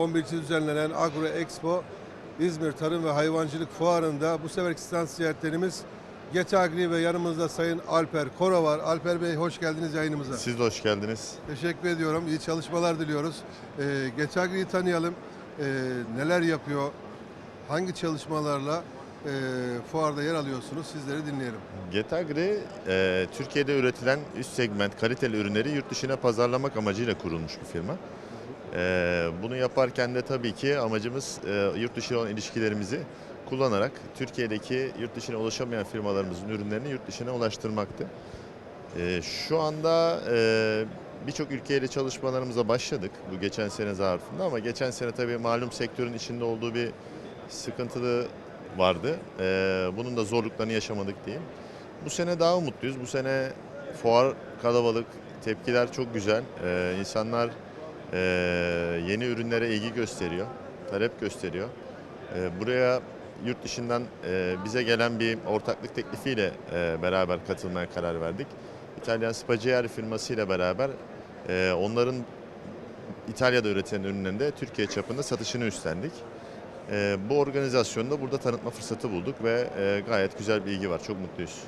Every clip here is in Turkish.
11. düzenlenen Agro Expo İzmir Tarım ve Hayvancılık Fuarı'nda bu seferki stand ziyaretlerimiz Getagri ve yanımızda Sayın Alper Koro var. Alper Bey hoş geldiniz yayınımıza. Siz de hoş geldiniz. Teşekkür ediyorum. İyi çalışmalar diliyoruz. Ee, Getagri'yi tanıyalım. Ee, neler yapıyor? Hangi çalışmalarla e, fuarda yer alıyorsunuz? Sizleri dinleyelim. Getagri, e, Türkiye'de üretilen üst segment kaliteli ürünleri yurt dışına pazarlamak amacıyla kurulmuş bir firma. E, bunu yaparken de tabii ki amacımız e, yurt dışı olan ilişkilerimizi kullanarak Türkiye'deki yurt dışına ulaşamayan firmalarımızın ürünlerini yurt dışına ulaştırmaktı. E, şu anda e, birçok ülkeyle çalışmalarımıza başladık bu geçen sene zarfında ama geçen sene tabii malum sektörün içinde olduğu bir sıkıntılı vardı. Ee, bunun da zorluklarını yaşamadık diyeyim. Bu sene daha umutluyuz. Bu sene fuar kalabalık, tepkiler çok güzel. Ee, insanlar e, yeni ürünlere ilgi gösteriyor, talep gösteriyor. Ee, buraya yurt dışından e, bize gelen bir ortaklık teklifiyle e, beraber katılmaya karar verdik. İtalyan Spagieri firmasıyla beraber e, onların İtalya'da üretilen ürünlerin de Türkiye çapında satışını üstlendik. Ee, bu organizasyonda burada tanıtma fırsatı bulduk ve e, gayet güzel bir ilgi var. Çok mutluyuz.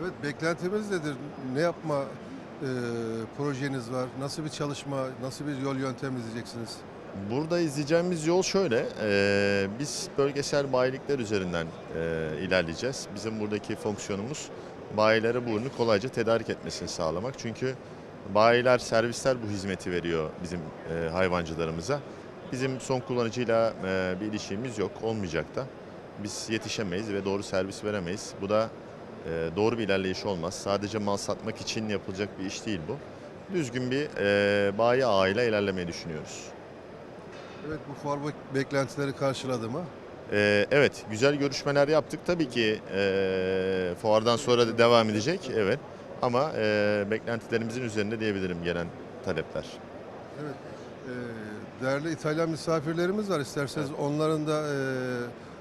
Evet beklentimiz nedir? Ne yapma e, projeniz var? Nasıl bir çalışma, nasıl bir yol yöntem izleyeceksiniz? Burada izleyeceğimiz yol şöyle. e, biz bölgesel bayilikler üzerinden e, ilerleyeceğiz. Bizim buradaki fonksiyonumuz bayilere bu ürünü kolayca tedarik etmesini sağlamak. Çünkü bayiler, servisler bu hizmeti veriyor bizim e, hayvancılarımıza. Bizim son kullanıcıyla e, bir ilişkimiz yok, olmayacak da. Biz yetişemeyiz ve doğru servis veremeyiz. Bu da doğru bir ilerleyiş olmaz. Sadece mal satmak için yapılacak bir iş değil bu. Düzgün bir e, bayi ağıyla ilerlemeyi düşünüyoruz. Evet bu fuar bek- beklentileri karşıladı mı? Ee, evet, güzel görüşmeler yaptık. Tabii ki e, fuardan sonra da devam edecek, evet. Ama e, beklentilerimizin üzerinde diyebilirim gelen talepler. Evet. e, değerli İtalyan misafirlerimiz var. İsterseniz onların da e,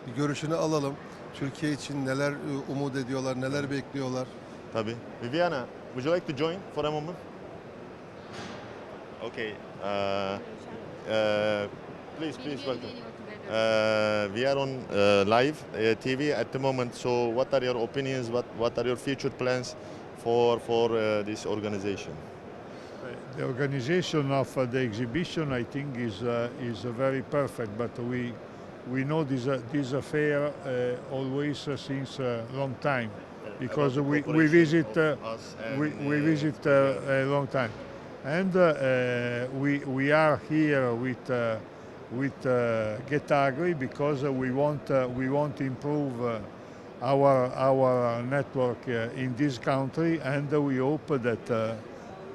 bir görüşünü alalım. Türkiye için neler e, umut ediyorlar, neler bekliyorlar? Tabii. Viviana, would you like to join for a moment? Okay. Uh, uh, please, please welcome. Uh, we are on uh, live uh, TV at the moment. So, what are your opinions? What What are your future plans for for uh, this organization? The organization of uh, the exhibition, I think, is uh, is uh, very perfect. But we we know this uh, this affair uh, always uh, since a long time because we, we visit uh, we, we visit uh, a long time, and uh, we we are here with. With Getagri because we want we want to improve our our network in this country and we hope that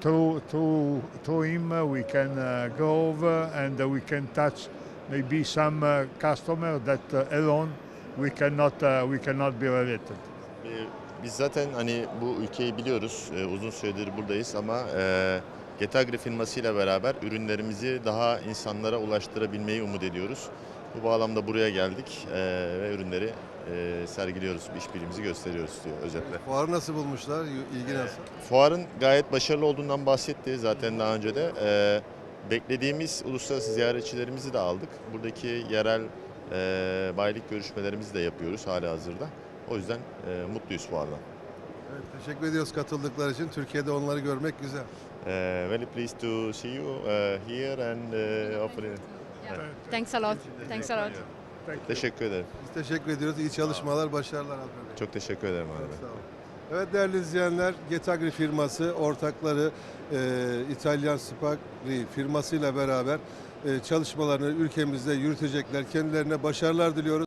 through through through him we can go over and we can touch maybe some uh, customer that uh, alone we cannot uh, we cannot be related. Ee, Biz zaten hani bu ülkeyi biliyoruz, ee, uzun süredir buradayız ama e, Getagri firmasıyla beraber ürünlerimizi daha insanlara ulaştırabilmeyi umut ediyoruz. Bu bağlamda buraya geldik e, ve ürünleri e, sergiliyoruz, işbirliğimizi gösteriyoruz diyor özetle. Fuarı nasıl bulmuşlar? İlgi nasıl? Fuarın gayet başarılı olduğundan bahsetti zaten daha önce de. Ee, beklediğimiz uluslararası ziyaretçilerimizi de aldık. Buradaki yerel e, bayilik görüşmelerimizi de yapıyoruz hala hazırda. O yüzden e, mutluyuz fuardan. Evet, teşekkür ediyoruz katıldıkları için. Türkiye'de onları görmek güzel. Uh, very pleased to see you uh, here and uh, hopefully... Yeah. Thanks a lot. Thanks a lot. Teşekkür ederim. Biz teşekkür ediyoruz. İyi çalışmalar, başarılar Alper Bey. Çok teşekkür ederim abi. Sağ olun. Evet değerli izleyenler, Getagri firması, ortakları e, İtalyan Spagri firmasıyla beraber e, çalışmalarını ülkemizde yürütecekler. Kendilerine başarılar diliyoruz.